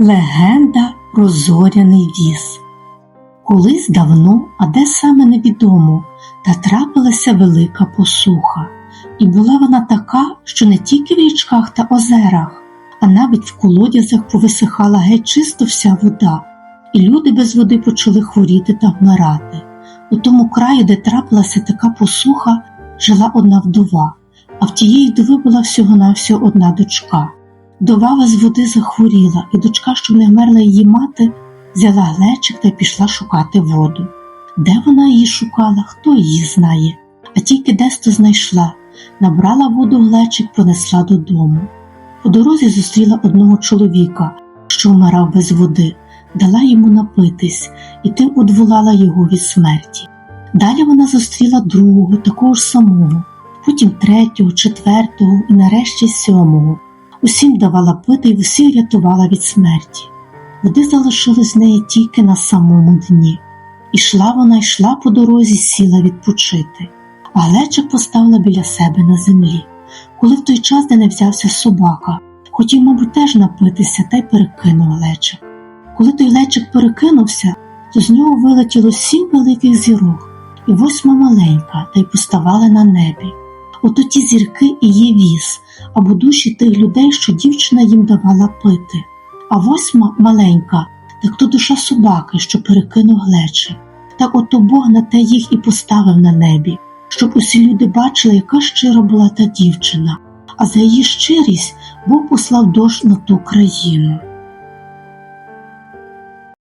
Легенда про зоряний віз. Колись давно, а де саме невідомо, та трапилася велика посуха, і була вона така, що не тільки в річках та озерах, а навіть в колодязях повисихала геть чисто вся вода, і люди без води почали хворіти та вмирати. У тому краї, де трапилася така посуха, жила одна вдова, а в тієї вдови була всього-навсього одна дочка. Вдова без води захворіла, і дочка, щоб не вмерла її мати, взяла глечик та пішла шукати воду. Де вона її шукала, хто її знає, а тільки десто знайшла, набрала воду в глечик, понесла додому. По дорозі зустріла одного чоловіка, що вмирав без води, дала йому напитись і тим одволала його від смерті. Далі вона зустріла другого, такого ж самого, потім третього, четвертого і нарешті сьомого. Усім давала пити і всіх рятувала від смерті. Води залишилось з неї тільки на самому дні. Ішла вона йшла по дорозі, сіла відпочити, а глечик поставила біля себе на землі. Коли в той час, де не взявся собака, хотів, мабуть, теж напитися та й перекинув глечик. Коли той глечик перекинувся, то з нього вилетіло сім великих зірок і восьма маленька, та й поставали на небі. Ото ті зірки і є віз, або душі тих людей, що дівчина їм давала пити. А восьма маленька, так то душа собаки, що перекинув глечик. Так ото Бог на те їх і поставив на небі, щоб усі люди бачили, яка щира була та дівчина, а за її щирість Бог послав дощ на ту країну.